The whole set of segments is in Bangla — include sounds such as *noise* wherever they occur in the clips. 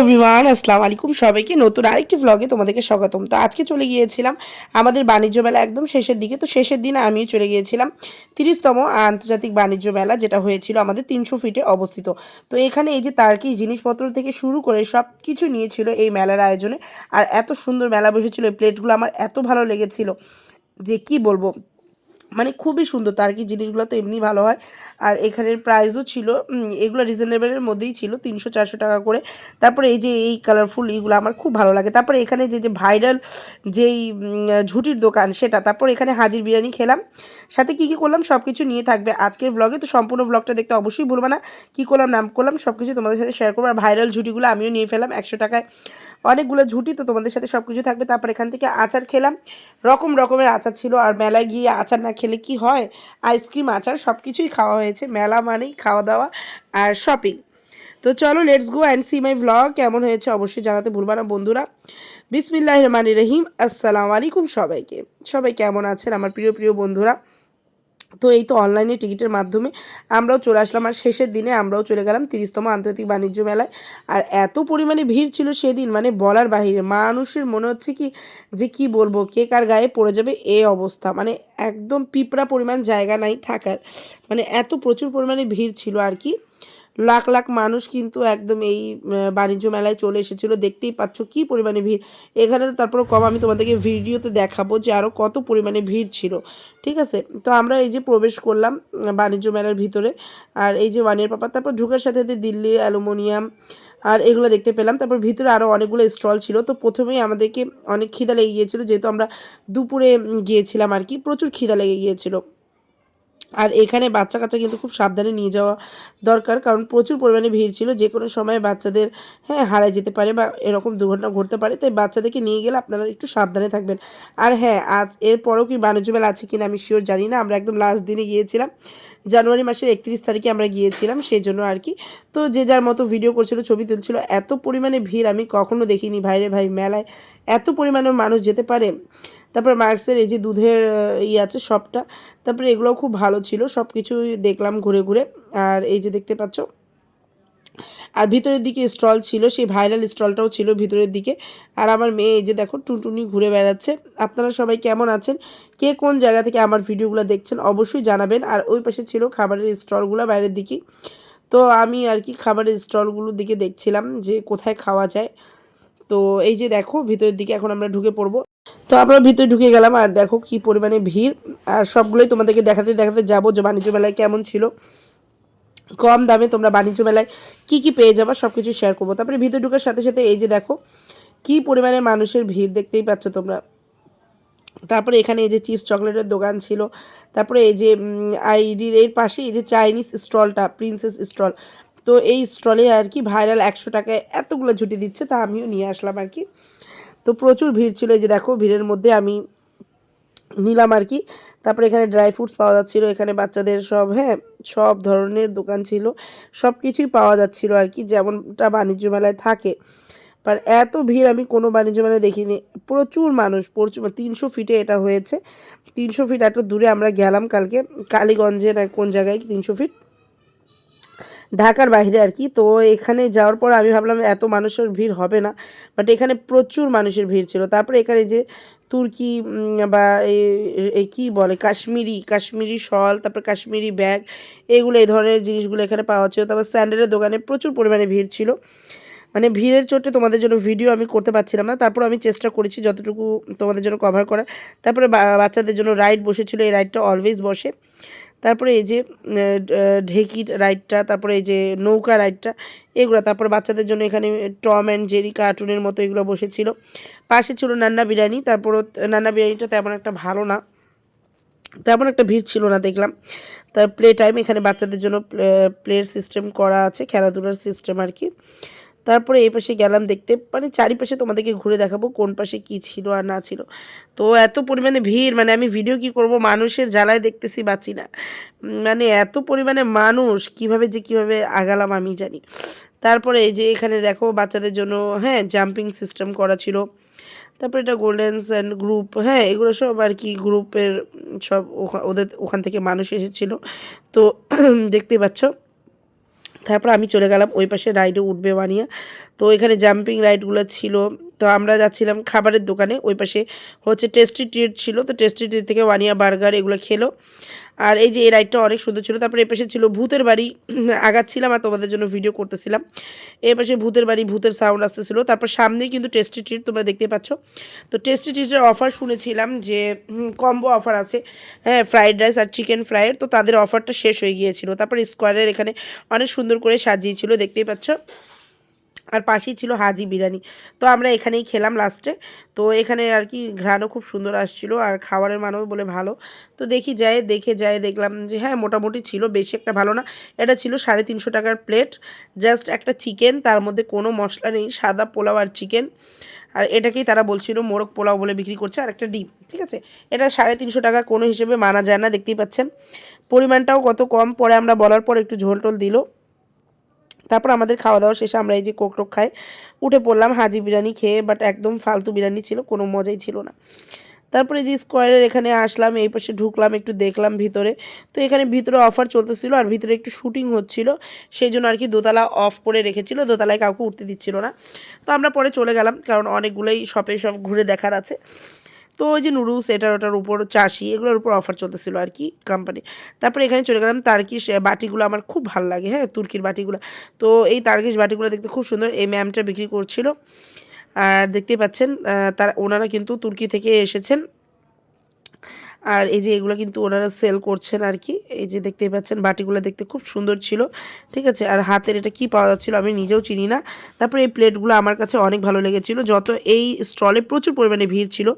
এভরিওয়ান আসসালামু আলাইকুম। সবাইকে নতুন আরেকটি ভ্লগে তোমাদেরকে স্বাগতম। তো আজকে চলে গিয়েছিলাম আমাদের বাণিজ্য মেলা একদম শেষের দিকে। তো শেষের দিনে আমিও চলে গিয়েছিলাম তিরিশতম আন্তর্জাতিক বাণিজ্য মেলা, যেটা হয়েছিল আমাদের তিনশো ফিটে অবস্থিত। তো এখানে এই যে তার্কি জিনিসপত্র থেকে শুরু করে সব কিছু নিয়েছিল এই মেলার আয়োজনে। আর এত সুন্দর মেলা বসেছিল, এই প্লেটগুলো আমার এত ভালো লেগেছিল যে কি বলব? মানে খুবই সুন্দর। তার কি জিনিসগুলো তো এমনি ভালো হয়। আর এখানের প্রাইসও ছিল এগুলো রিজনেবলের মধ্যেই ছিল, তিনশো চারশো টাকা করে। তারপরে এই যে এই কালারফুল এইগুলো আমার খুব ভালো লাগে। তারপরে এখানে যে যে ভাইরাল যেই ঝুটির দোকান সেটা, তারপর এখানে হাজির বিরিয়ানি খেলাম। সাথে কী কী করলাম? সব কিছু নিয়ে থাকবে। আজকের ভ্লগে তো সম্পূর্ণ ভ্লগটা দেখতে অবশ্যই ভুলবে না। কী করলাম, নাম করলাম সব কিছু তোমাদের সাথে শেয়ার করব। আর ভাইরাল ঝুটিগুলো আমিও নিয়ে ফেলাম একশো টাকায়। অনেকগুলো ঝুটি তো তোমাদের সাথে সব কিছু থাকবে। তারপর এখান থেকে আচার খেলাম। রকম রকমের আচার ছিল। আর মেলায় গিয়ে আচার না খেলে কি হয়? আইসক্রিম, আচার সব কিছুই খাওয়া হয়েছে। মেলা মানেই খাওয়া দাওয়া আর শপিং তো চলো let's go and see my vlog কেমন হয়েছে অবশ্যই জানাতে ভুলবা না বন্ধুরা। বিসমিল্লাহ রহমান রহিম। আসসালামু আলাইকুম সবাইকে। সবাই কেমন আছেন আমার প্রিয় প্রিয় বন্ধুরা? তো এই তো অনলাইনে টিকিটের মাধ্যমে আমরাও চলে আসলাম। আর শেষের দিনে আমরাও চলে গেলাম তিরিশতম আন্তর্জাতিক বাণিজ্য মেলায়। আর এত পরিমাণে ভিড় ছিল সেদিন মানে বলার বাহিরে। মানুষের মনে হচ্ছে কি, যে কি বলব, কে কার গায়ে পড়ে যাবে এ অবস্থা। মানে একদম পিঁপড়া পরিমাণ জায়গা নাই থাকার। মানে এত প্রচুর পরিমাণে ভিড় ছিল আর কি। লাখ লাখ মানুষ কিন্তু একদম এই বাণিজ্য মেলায় চলে এসেছিল। দেখতেই পাচ্ছ কি পরিমাণে ভিড়। এখানে তো তারপরে কম, আমি তোমাদেরকে ভিডিওতে দেখাবো যে আরও কত পরিমাণে ভিড় ছিল। ঠিক আছে? তো আমরা এই যে প্রবেশ করলাম বাণিজ্য মেলার ভিতরে। আর এই যে ওয়ানের পাপা, তারপর ঢুকার সাথে সাথে দিল্লি, অ্যালুমিনিয়াম আর এগুলো দেখতে পেলাম। তারপর ভিতরে আরও অনেকগুলো স্টল ছিল। তো প্রথমেই আমাদেরকে অনেক খিদা লেগে গিয়েছিল, যেহেতু আমরা দুপুরে গিয়েছিলাম আর কি। প্রচুর খিদা লেগে গিয়েছিল। আর এখানে বাচ্চা কাচ্চা কিন্তু খুব সাবধানে নিয়ে যাওয়া দরকার, কারণ প্রচুর পরিমাণে ভিড় ছিল যে কোনো সময় বাচ্চাদের হ্যাঁ হারায় যেতে পারে বা এরকম দুর্ঘটনা ঘটতে পারে, তাই বাচ্চাদেরকে নিয়ে গেলে আপনারা একটু সাবধানে থাকবেন। আর হ্যাঁ আজ এরপরেও কি বাণিজ্য মেলা আছে কিনা আমি শিওর জানি না, আমরা একদম লাস্ট দিনে গিয়েছিলাম। জানুয়ারি মাসের একত্রিশ তারিখে আমরা গিয়েছিলাম, সেই জন্য আর কি। তো যে যার মতো ভিডিও করছিল, ছবি তুলছিল, এত পরিমাণে ভিড় আমি কখনো দেখিনি। ভাইরে ভাই, মেলায় এত পরিমাণে মানুষ যেতে পারে। তারপর মার্কসের এই যে দুধের ই আছে সবটা, তারপরে এগুলোও খুব ভালো ছিল সব কিছুই দেখলাম ঘুরে ঘুরে। আর এই যে দেখতে পাচ্ছ, আর ভিতরের দিকে স্টল ছিল, সেই ভাইরাল স্টলটাও ছিল ভিতরের দিকে। আর আমার মেয়ে এই যে দেখো, টুনটুনি ঘুরে বেড়াচ্ছে। আপনারা সবাই কেমন আছেন? কে কোন জায়গা থেকে আমার ভিডিওগুলো দেখছেন, অবশ্যই জানাবেন। আর ওই পাশে ছিল খাবারের স্টলগুলো বাইরের দিকে। তো আমি আর কি খাবারের স্টলগুলোর দিকে দেখছিলাম যে কোথায় খাওয়া যায়। তো এই যে দেখো, ভিতরের দিকে এখন আমরা ঢুকে পড়ব। তো আমরা ভিতরে ঢুকে গেলাম, আর দেখো কি পরিমাণে ভিড়। আর সবগুলোই তোমাদেরকে দেখাতে দেখাতে যাব যে বাণিজ্য মেলায় কেমন ছিল। কম দামে তোমরা বাণিজ্য মেলায় কী কী পেয়ে যাবা সব কিছু শেয়ার করব। তারপরে ভিতরে ঢুকার সাথে সাথে এই যে দেখো, কি পরিমাণে মানুষের ভিড় দেখতেই পাচ্ছ তোমরা। তারপরে এখানে এই যে চিপস চকলেটের দোকান ছিল। তারপরে এই যে আইডির এর পাশে এই যে চাইনিজ স্টলটা, প্রিন্সেস স্টল। তো এই স্টলে আর কি ভাইরাল একশো টাকায় এতগুলো ঝুটি দিচ্ছে, তা আমিও নিয়ে আসলাম আর কি। তো প্রচুর ভিড় ছিল এই যে দেখো, ভিড়ের মধ্যে আমি নিলাম আর কি। তারপরে এখানে ড্রাই ফ্রুটস পাওয়া যাচ্ছিল, এখানে বাচ্চাদের সব হ্যাঁ সব ধরনের দোকান ছিল। সব কিছুই পাওয়া যাচ্ছিল আর কি, যেমনটা বাণিজ্য মেলায় থাকে। আর এত ভিড় আমি কোনো বাণিজ্য মেলায় দেখিনি। প্রচুর মানুষ, প্রচুর তিনশো ফিটে এটা হয়েছে। তিনশো ফিট এত দূরে আমরা গেলাম কালকে, কালীগঞ্জে না কোন জায়গায়, তিনশো ফিট ঢাকার বাইরে আর কি। তো এখানে যাওয়ার পর আমি ভাবলাম এত মানুষের ভিড় হবে না বাট এখানে প্রচুর মানুষের ভিড় ছিল। তারপরে এখানে যে তুর্কি বা এই- কী বলে, কাশ্মীরি কাশ্মীরি শল, তারপর কাশ্মীরি ব্যাগ, এগুলো, এই ধরনের জিনিসগুলো এখানে পাওয়া ছিল। তারপর স্যান্ডেলের দোকানে প্রচুর পরিমাণে ভিড় ছিল। মানে ভিড়ের চোটে তোমাদের জন্য ভিডিও আমি করতে পারছিলাম না। তারপর আমি চেষ্টা করেছি যতটুকু তোমাদের জন্য কভার করার। তারপরে বাচ্চাদের জন্য রাইড বসেছিল। এই রাইডটা অলওয়েজ বসে। তারপরে এই যে ঢেকির রাইডটা, তারপরে এই যে নৌকা রাইডটা, এগুলো, তারপরে বাচ্চাদের জন্য এখানে টম অ্যান্ড জেরি কার্টুনের মতো এগুলো বসেছিল। পাশে ছিল নান্না বিরিয়ানি তারপরও নান্না বিরিয়ানিটা তেমন একটা ভালো না। তেমন একটা ভিড় ছিল না, দেখলাম। তা প্লে টাইম এখানে বাচ্চাদের জন্য প্লের সিস্টেম করা আছে, খেলাধুলার সিস্টেম আর কি। তারপরে এই পাশে গেলাম দেখতে। মানে চারিপাশে তোমাদেরকে ঘুরে দেখাবো কোন পাশে কি ছিল আর না ছিল। তো এত পরিমাণে ভিড় মানে আমি ভিডিও কি করব, মানুষের জ্বালায় দেখতেছি বাঁচি না। মানে এত পরিমাণে মানুষ, কীভাবে যে কীভাবে আগালাম আমি জানি। তারপরে এই যে এখানে দেখো বাচ্চাদের জন্য হ্যাঁ জাম্পিং সিস্টেম করা ছিল। তারপরে এটা গোল্ডেন্স অ্যান্ড গ্রুপ হ্যাঁ এগুলো সব আর কি গ্রুপের সব ওদের, ওখান থেকে মানুষ এসেছিল। তো *clears throat* দেখতেই পাচ্ছ? তারপর আমি চলে গেলাম ওই পাশে রাইডে উঠবে বানিয়ে তো এখানে জাম্পিং রাইডগুলো ছিল। তো আমরা যাচ্ছিলাম খাবারের দোকানে, ওই পাশে হচ্ছে টেস্টি ট্রিট ছিল, তো টেস্টি ট্রিট থেকে ওয়ানিয়া বার্গার এগুলো খেলো। আর এই যে এই রাইডটা অনেক সুন্দর ছিল, তারপরে এ পাশে ছিল ভূতের বাড়ি, আগাচ্ছিলাম আর তোমাদের জন্য ভিডিও করতেছিলাম। এ পাশে ভূতের বাড়ি, ভূতের সাউন্ড আসতেছিল, তারপর সামনেই কিন্তু টেস্টি ট্রিট তোমরা দেখতে পাচ্ছ। তো টেস্টি ট্রিটের অফার শুনেছিলাম যে কম্বো অফার আছে হ্যাঁ ফ্রাইড রাইস আর চিকেন ফ্রাইয়ের তো তাদের অফারটা শেষ হয়ে গিয়েছিল। তারপর স্কোয়ারের এখানে অনেক সুন্দর করে সাজিয়েছিল, দেখতেই পাচ্ছ। আর পাশেই ছিল হাজি বিরিয়ানি। তো আমরা এখানেই খেলাম লাস্টে তো এখানে আর কি ঘ্রাণও খুব সুন্দর আসছিল আর খাবারের মানও বলে ভালো। তো দেখি যায় দেখে যায় দেখলাম যে হ্যাঁ মোটামুটি ছিল, বেশি একটা ভালো না। এটা ছিল সাড়ে তিনশো টাকার প্লেট জাস্ট একটা চিকেন তার মধ্যে কোনো মশলা নেই, সাদা পোলাও আর চিকেন আর এটাকেই তারা বলছিল মোরগ পোলাও বলে বিক্রি করছে আর একটা ডিম, ঠিক আছে? এটা সাড়ে তিনশো টাকা কোনো হিসেবে মানা যায় না, দেখতেই পাচ্ছেন। পরিমাণটাও কত কম, পরে আমরা বলার পর একটু ঝোল টোল দিল। তারপর আমাদের খাওয়া দাওয়া শেষে আমরা এই যে কোক টোক খাই। উঠে পড়লাম, হাজি বিরিয়ানি খেয়ে বাট একদম ফালতু বিরিয়ানি ছিল, কোনো মজাই ছিল না। তারপরে যে স্কোয়ারের এখানে আসলাম, এই পাশে ঢুকলাম, একটু দেখলাম ভিতরে। তো এখানে ভিতরে অফার চলতেছিল আর ভিতরে একটু শুটিং হচ্ছিল, সেই জন্য আর কি দোতলা অফ করে রেখেছিল, দোতলায় কাউকে উঠতে দিচ্ছিল না। তো আমরা পরে চলে গেলাম, কারণ অনেকগুলোই শপে সব ঘুরে দেখার আছে। তো ওই যে নুডলস এটার, ওটার উপর চাষি এগুলোর উপর অফার চলতেছিল আর কি কোম্পানি তারপরে এখানে চলে গেলাম তার্কিশ বাটিগুলো আমার খুব ভালো লাগে হ্যাঁ তুর্কির বাটিগুলো। তো এই তার্কিশ বাটিগুলো দেখতে খুব সুন্দর, এই ম্যামটা বিক্রি করছিল। আর দেখতেই পাচ্ছেন তার ওনারা কিন্তু তুর্কি থেকে এসেছেন। আর এই যে এগুলো কিন্তু ওনারা সেল করছেন আর কি এই যে দেখতেই পাচ্ছেন বাটিগুলো দেখতে খুব সুন্দর ছিল, ঠিক আছে? আর হাতের এটা কি পাওয়া যাচ্ছিল আমি নিজেও চিনি না। তারপরে এই প্লেটগুলো আমার কাছে অনেক ভালো লেগেছিল, যত এই স্টলে প্রচুর পরিমাণে ভিড় ছিল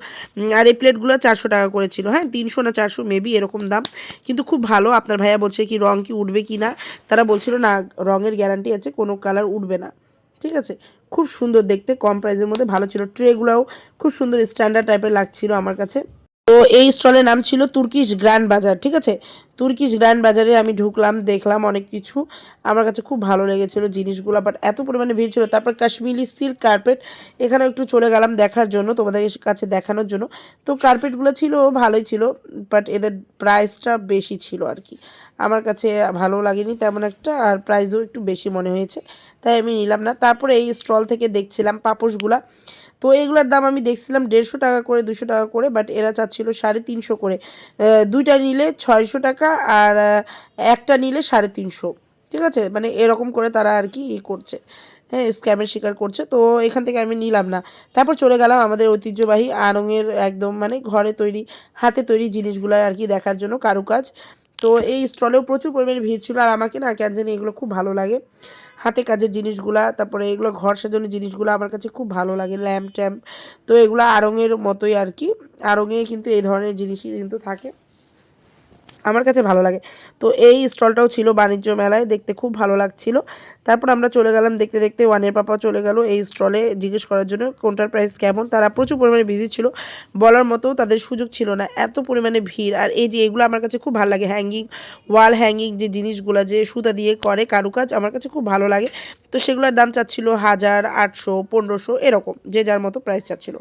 আর এই প্লেটগুলো চারশো টাকা করেছিল হ্যাঁ? তিনশো না চারশো মেবি এরকম দাম, কিন্তু খুব ভালো। আপনার ভাইয়া বলছে কি, রং কি উঠবে কি না? তারা বলছিল, না, রঙের গ্যারান্টি আছে, কোনো কালার উঠবে না। ঠিক আছে? খুব সুন্দর দেখতে, কম প্রাইসের মধ্যে ভালো ছিল। ট্রেগুলোও খুব সুন্দর স্ট্যান্ডার্ড টাইপের লাগছিল আমার কাছে। তো এই স্টলের নাম ছিল তুর্কিশ গ্র্যান্ড বাজার, ঠিক আছে? তুর্কিশ গ্র্যান্ড বাজারে আমি ঢুকলাম, দেখলাম অনেক কিছু। আমার কাছে খুব ভালো লেগেছিল জিনিসগুলো বাট এত পরিমাণে ভিড় ছিল। তারপর কাশ্মীরি সিল্ক কার্পেট এখানে একটু চলে গেলাম দেখার জন্য, তোমাদের কাছে দেখানোর জন্য। তো কার্পেটগুলো ছিল, ভালোই ছিল বাট এদের প্রাইসটা বেশি ছিল আর কি। আমার কাছে ভালো লাগেনি তেমন একটা, আর প্রাইসও একটু বেশি মনে হয়েছে, তাই আমি নিলাম না। তারপরে এই স্টল থেকে দেখছিলাম পাপোশগুলা। তো এগুলোর দাম আমি দেখছিলাম দেড়শো টাকা করে দুশো টাকা করে বাট এরা চাচ্ছিল সাড়ে তিনশো করে। দুইটা নিলে ছয়শো টাকা আর একটা নিলে সাড়ে তিনশো। ঠিক আছে? মানে এরকম করে তারা আর কি করছে। হ্যাঁ স্ক্যামের শিকার করছে। তো এখান থেকে আমি নিলাম না। তারপর চলে গেলাম আমাদের ঐতিহ্যবাহী আড়ঙের একদম মানে ঘরে তৈরি, হাতে তৈরি জিনিসগুলো আর কি দেখার জন্য কারুকাজ। তো এই স্টলেও প্রচুর পরিমাণে ভিড় ছিল আর আমাকে না কেন জানি এগুলো খুব ভালো লাগে। হাতে কাজের জিনিসগুলা, তারপরে এগুলো ঘর সাজানোর জিনিসগুলো আমার কাছে খুব ভালো লাগে, ল্যাম্প ট্যাম্প। তো এগুলো আড়ঙের মতোই আর কি। আড়ঙে কিন্তু এই ধরনের জিনিসই কিন্তু থাকে। আমার কাছে ভালো লাগে। তো এই স্টলটাও ছিল বাণিজ্য মেলায়, দেখতে খুব ভালো লাগছিল। তারপর আমরা চলে গেলাম দেখতে দেখতে, ওয়ানের পাপা চলে গেল এই স্টলে জিজ্ঞেস করার জন্য, কোনটার প্রাইস কেমন? তারা প্রচুর পরিমাণে বিজি ছিল। বলার মতো তাদের সুযোগ ছিল না, এত পরিমাণে ভিড়। আর এই যে এগুলো আমার কাছে খুব ভালো লাগে হ্যাঙ্গিং ওয়াল হ্যাঙ্গিং যে জিনিসগুলো যে সুতা দিয়ে করে কারুকাজ, আমার কাছে খুব ভালো লাগে। তো সেগুলোর দাম চাচ্ছিল হাজার, আটশো, পনেরোশো, এরকম, যে যার মতো প্রাইস চাচ্ছিল।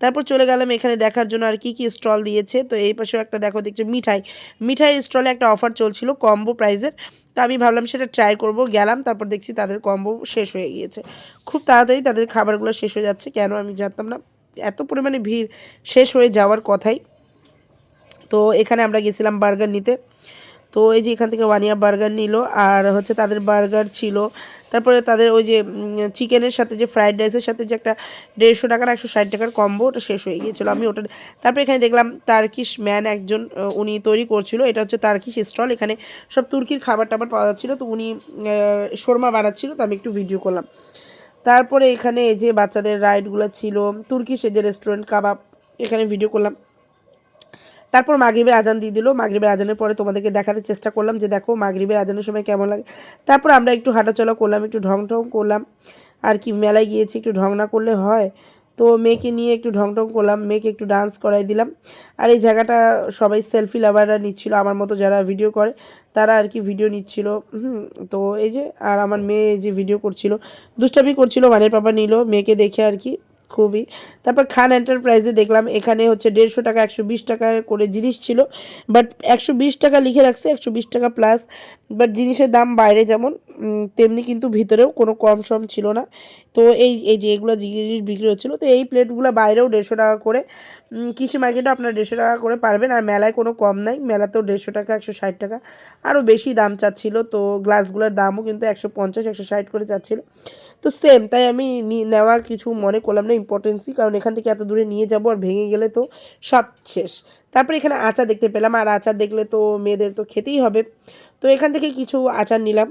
তারপর চলে গেলাম এখানে দেখার জন্য আর কি কি স্টল দিয়েছে। তো এই পাশেও একটা দেখো, দেখছি মিঠাই। মিঠাইয়ের স্টলে একটা অফার চলছিল কম্বো প্রাইসের তো আমি ভাবলাম সেটা ট্রাই করব। গেলাম, তারপর দেখছি তাদের কম্বো শেষ হয়ে গিয়েছে। খুব তাড়াতাড়ি তাদের খাবারগুলো শেষ হয়ে যাচ্ছে। কেন আমি জানতাম না। এত পরিমাণে ভিড় শেষ হয়ে যাওয়ার কথাই। তো এখানে আমরা গেছিলাম বার্গার নিতে। তো এই যে এখান থেকে ওয়ানিয়া বার্গার নিল। আর হচ্ছে তাদের বার্গার ছিল তারপরে তাদের ওই যে চিকেনের সাথে যে ফ্রাইড রাইসের সাথে যে একটা দেড়শো টাকার একশো ষাট টাকার কম্বো ওটা শেষ হয়ে গিয়েছিল। আমি ওটা তারপরে এখানে দেখলাম তার্কিশ ম্যান একজন উনি তৈরি করছিল। এটা হচ্ছে তার্কিশ স্টল এখানে সব তুর্কির খাবার টাবার পাওয়া যাচ্ছিল। তো উনি শোরমা বানাচ্ছিল। তো আমি একটু ভিডিও করলাম। তারপরে এখানে এই যে বাচ্চাদের রাইডগুলো ছিল, তুর্কিশ যে রেস্টুরেন্ট কাবাব এখানে ভিডিও করলাম। তারপর মাগরীবের আজান দিয়ে দিল। মাগরীবের আজানের পরে তোমাদেরকে দেখাতে চেষ্টা করলাম যে দেখো মাগরীবের আজানের সময় কেমন লাগে। তারপর আমরা একটু হাঁটাচলা করলাম, একটু ঢং ঢং করলাম। আর কি, মেলায় গিয়েছি, একটু ঢং না করলে হয়। তো মেয়েকে নিয়ে একটু ঢং ঢং করলাম, মেয়েকে একটু ডান্স করাই দিলাম। আর এই জায়গাটা সবাই সেলফি লাভাররা নিচ্ছিল, আমার মতো যারা ভিডিও করে, তারা আর কি ভিডিও নিচ্ছিল। তো এই যে, আর আমার মেয়ে যে ভিডিও করছিল, দুষ্টামি করছিল, মানের পাপা নিল। মেয়েকে দেখে আর কি খুবই। তারপর খান এন্টারপ্রাইজে দেখলাম এখানে হচ্ছে দেড়শো টাকা, একশো বিশ টাকা করে জিনিস ছিল। বাট একশো বিশ টাকা লিখে রাখছে, একশো বিশ টাকা প্লাস বাট জিনিসের দাম বাইরে যেমন তেমনি কিন্তু ভিতরেও কোনো কম সম ছিল না। তো এই এই যে এগুলো জিনিস বিক্রি হচ্ছিল, তো এই প্লেটগুলো বাইরেও দেড়শো টাকা করে কৃষি মার্কেটে আপনার দেড়শো টাকা করে পারবেন, আর মেলায় কোনো কম নাই। মেলাতেও দেড়শো টাকা, একশো ষাট টাকা, আরও বেশি দাম চাচ্ছিল। তো গ্লাসগুলোর দামও কিন্তু একশো পঞ্চাশ, একশো ষাট করে চাচ্ছিল। তো সেম তাই আমি নেওয়ার কিছু মনে করলাম না ইম্পর্টেন্সই কারণ এখান থেকে এত দূরে নিয়ে যাব আর ভেঙে গেলে তো সব শেষ। তারপরে এখানে আচার দেখতে পেলাম, আর আচার দেখলে তো মেয়েদের তো খেতেই হবে। তো এখান থেকে কিছু আচার নিলাম।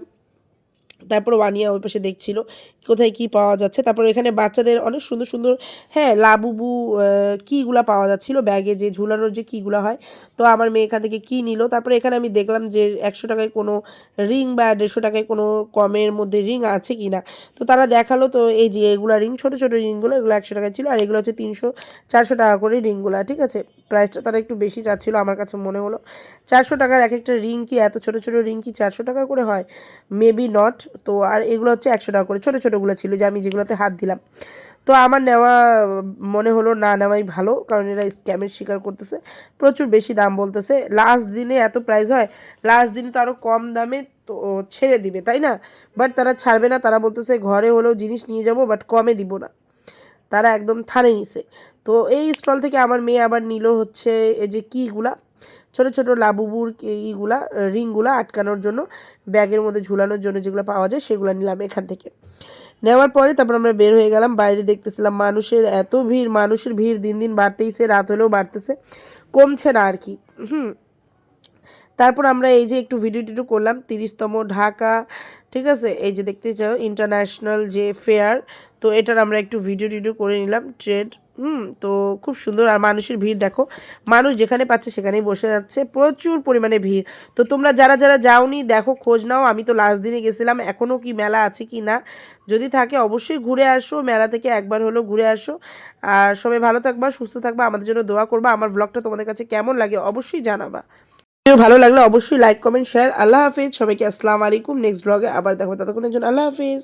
তারপর ওয়ানিয়া ওই পাশে দেখছিল কোথায় কি পাওয়া যাচ্ছে। তারপর এখানে বাচ্চাদের অনেক সুন্দর সুন্দর হ্যাঁ লাবুবু কিগুলা পাওয়া যাচ্ছিল ব্যাগে যে ঝুলানোর যে কিগুলা হয়। তো আমার মেয়ে এখান থেকে কী নিল, তারপরে এখানে আমি দেখলাম যে একশো টাকায় কোনো রিং বা দেড়শো টাকায় কোনো কমের মধ্যে রিং আছে কি না। তো তারা দেখাল, তো এই যে এগুলা রিং, ছোটো ছোটো রিংগুলো, এগুলো একশো টাকা ছিল, আর এগুলো হচ্ছে তিনশো, চারশো টাকা করে রিংগুলো, ঠিক আছে? প্রাইসটা তারা একটু বেশি চাচ্ছিল, আমার কাছে মনে হলো। চারশো টাকার এক একটা রিং কি, এত ছোটো ছোটো রিং কি চারশো টাকা করে হয়? মেবি নট তো আর এগুলো হচ্ছে একশো টাকা করে। ছোটো ছোটোগুলো ছিল যে আমি যেগুলোতে হাত দিলাম। তো আমার নেওয়া, মনে হলো না নেওয়াই ভালো, কারণ এরা স্ক্যামের শিকার করতেছে। প্রচুর বেশি দাম বলতেছে। লাস্ট দিনে এত প্রাইস হয় লাস্ট দিন তো আরও কম দামে তো ছেড়ে দিবে, তাই না? বাট তারা ছাড়বে না, তারা বলতেছে ঘরে হলেও জিনিস নিয়ে যাব বাট কমে দিব না। তারা একদম থানে নিছে। তো এই স্টল থেকে আমার মেয়ে আবার নিল হচ্ছে এই যে কিগুলা ছোট ছোট লাবুবুর ইগুলা রিংগুলা আটকানোর জন্য, ব্যাগের মধ্যে ঝুলানোর জন্য যেগুলো পাওয়া যায় সেগুলো নিলাম এখান থেকে। নেওয়ার পরে তারপর আমরা বের হয়ে গেলাম, বাইরে দেখতেছিলাম মানুষের এত ভিড়, মানুষের ভিড় দিন দিন বাড়তেইছে, রাত হলেও বাড়তেছে। কমছে না আর কি, হুম। তারপর আমরা এই যে একটু ভিডিও টিডিও করলাম, তিরিশতম ঢাকা, ঠিক আছে? এই যে দেখতে চাও ইন্টারন্যাশনাল যে ফেয়ার তো এটার আমরা একটু ভিডিও টিডিও করে নিলাম ট্রেড হুম? তো খুব সুন্দর, আর মানুষের ভিড় দেখো, মানুষ যেখানে পাচ্ছে সেখানেই বসে যাচ্ছে, প্রচুর পরিমাণে ভিড়। তো তোমরা যারা যারা যাওনি, দেখো, খোঁজ নাও, আমি তো লাস্ট দিনে গেছিলাম এখনও কি মেলা আছে কি না? যদি থাকে অবশ্যই ঘুরে আসো, মেলা থেকে একবার হলেও ঘুরে আসো। আর সবাই ভালো থাকবা, সুস্থ থাকবা, আমাদের জন্য দোয়া করবা, আমার ব্লগটা তোমাদের কাছে কেমন লাগে অবশ্যই জানাবা। ভালো লাগলে অবশ্যই লাইক কমেন্ট শেয়ার আল্লাহ হাফিজ। সবাইকে আসসালামু আলাইকুম। নেক্সট ব্লগে আবার দেখো ততক্ষণের জন্য আল্লাহ হাফিজ।